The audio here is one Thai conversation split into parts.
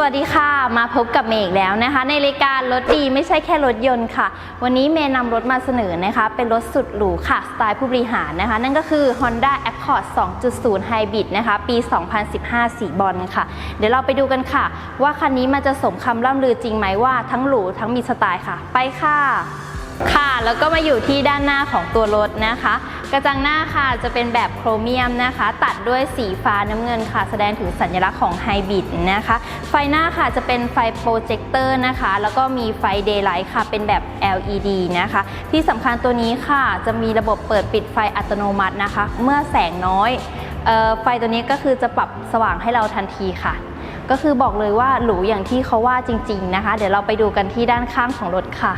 สวัสดีค่ะ มาพบกับเมย์อีกแล้วนะคะ ในรายการรถดีไม่ใช่แค่รถยนต์ค่ะ วันนี้เมย์นำรถมาเสนอนะคะ เป็นรถสุดหรูค่ะ สไตล์ผู้บริหารนะคะ นั่นก็คือ Honda Accord 2.0 Hybrid นะคะ ปี 2015 สีบอลค่ะ เดี๋ยวเราไปดูกันค่ะ ว่าคันนี้มันจะสมคำล่ำลือจริงไหมว่าทั้งหรูทั้งมีสไตล์ค่ะ ไปค่ะ ค่ะแล้วก็มาอยู่ที่ด้านหน้าของตัวรถนะคะ กระจังหน้าค่ะจะเป็นแบบโครเมียมนะคะ ตัดด้วยสีฟ้าน้ำเงินค่ะ แสดงถึงสัญลักษณ์ของไฮบริดนะคะ ไฟหน้าค่ะจะเป็นไฟโปรเจคเตอร์นะคะ แล้วก็มีไฟเดย์ไลท์ค่ะ เป็นแบบ LED นะคะ ที่สำคัญตัวนี้ค่ะจะมีระบบเปิดปิดไฟอัตโนมัตินะคะ เมื่อแสงน้อยออไฟตัวนี้ก็คือจะปรับสว่างให้เราทันทีค่ะ ก็คือบอกเลยว่าหรูอย่างที่เขาว่าจริง ๆนะคะ เดี๋ยวเราไปดูกันที่ด้านข้างของรถค่ะ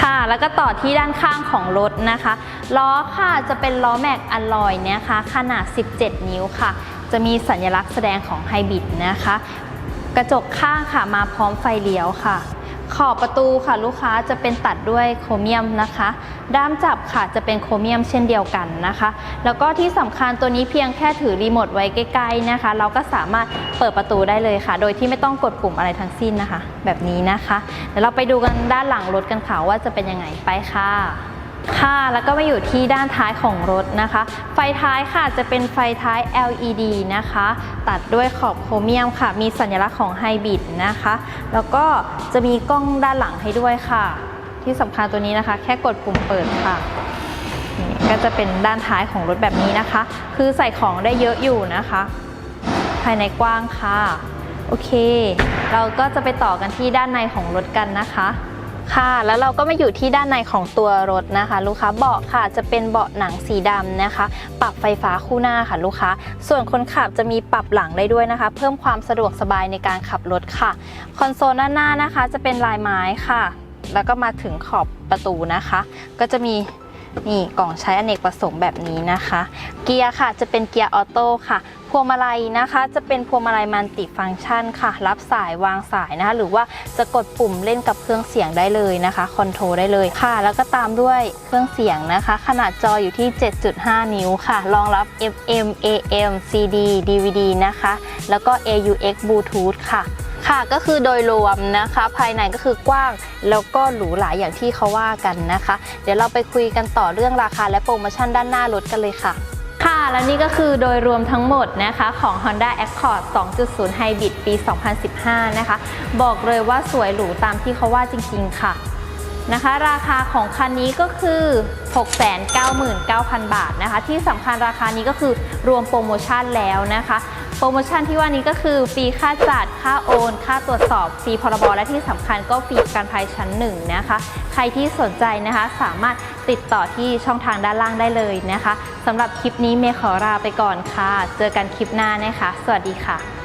ค่ะ แล้วก็ต่อที่ด้านข้างของรถนะคะ ล้อค่ะจะเป็นล้อแม็กอลลอยนะคะขนาด 17 นิ้วค่ะ จะมีสัญลักษณ์แสดงของไฮบริดนะคะ กระจกข้างค่ะมาพร้อมไฟเลี้ยวค่ะ ขอบประตูค่ะลูกค้าจะเป็นตัดด้วยโครเมียมนะคะ ด้ามจับค่ะจะเป็นโครเมียมเช่นเดียวกันนะคะ แล้วก็ที่สำคัญตัวนี้เพียงแค่ถือรีโมทไว้ใกล้ๆนะคะ เราก็สามารถเปิดประตูได้เลยค่ะ โดยที่ไม่ต้องกดปุ่มอะไรทั้งสิ้นนะคะ แบบนี้นะคะ เดี๋ยวเราไปดูกันด้านหลังรถกันค่ะว่าจะเป็นยังไงไปค่ะ ค่ะแล้วก็มาอยู่ที่ด้านท้ายของรถนะคะ ไฟท้ายค่ะจะเป็นไฟท้าย LED นะคะ ตัดด้วยขอบโครเมียมค่ะ มีสัญลักษณ์ของไฮบริดนะคะ แล้วก็จะมีกล้องด้านหลังให้ด้วยค่ะ ที่สำคัญตัวนี้นะคะ แค่กดปุ่มเปิดค่ะก็จะเป็นด้านท้ายของรถแบบนี้นะคะ คือใส่ของได้เยอะอยู่นะคะ ภายในกว้างค่ะ โอเค เราก็จะไปต่อกันที่ด้านในของรถกันนะคะ ค่ะ แล้วเราก็มาอยู่ที่ด้านในของตัวรถนะคะ ลูกค้าเบาะค่ะ จะเป็นเบาะหนังสีดำนะคะ ปรับไฟฟ้าคู่หน้าค่ะลูกค้า ส่วนคนขับจะมีปรับหลังได้ด้วยนะคะ เพิ่มความสะดวกสบายในการขับรถค่ะ คอนโซลด้านหน้านะคะ จะเป็นลายไม้ค่ะ แล้วก็มาถึงขอบประตูนะคะ ก็จะมีนี่กล่องใช้อเนกประสงค์แบบนี้นะคะ เกียร์ค่ะจะเป็นเกียร์ออโต้ค่ะ วงมาลัยนะคะ จะเป็นพวงมาลัยมัลติฟังก์ชันค่ะ รับสายวางสายนะคะ หรือว่าจะกดปุ่มเล่นกับเครื่องเสียงได้เลยนะคะคอนโทรลได้เลยค่ะ แล้วก็ตามด้วยเครื่องเสียงนะคะ ขนาดจออยู่ที่ 7.5 นิ้วค่ะ รองรับ FM AM CD DVD นะคะ แล้วก็ AUX Bluetooth ค่ะค่ะก็คือโดยรวมนะคะ ภายในก็คือกว้างแล้วก็หรูหราอย่างที่เขาว่ากันนะคะ เดี๋ยวเราไปคุยกันต่อเรื่องราคาและโปรโมชั่นด้านหน้ารถกันเลยค่ะ ค่ะและนี่ก็คือโดยรวมทั้งหมดนะคะของ Honda Accord 2.0 Hybrid ปี 2015 นะคะ บอกเลยว่าสวยหรูตามที่เขาว่าจริง ๆ ค่ะนะคะราคาของคันนี้ก็คือ 699,000 บาทนะคะ ที่สำคัญราคานี้ก็คือรวมโปรโมชั่นแล้วนะคะ โปรโมชั่นที่ว่านี้ก็คือฟรีค่าจัด ค่าโอน ค่าตรวจสอบฟรีพรบและที่สำคัญก็ฟรีการภัยชั้นหนึ่งนะคะ ใครที่สนใจนะคะสามารถติดต่อที่ช่องทางด้านล่างได้เลยนะคะสำหรับคลิปนี้เมย์ขอลาไปก่อนค่ะ เจอกันคลิปหน้านะคะ สวัสดีค่ะ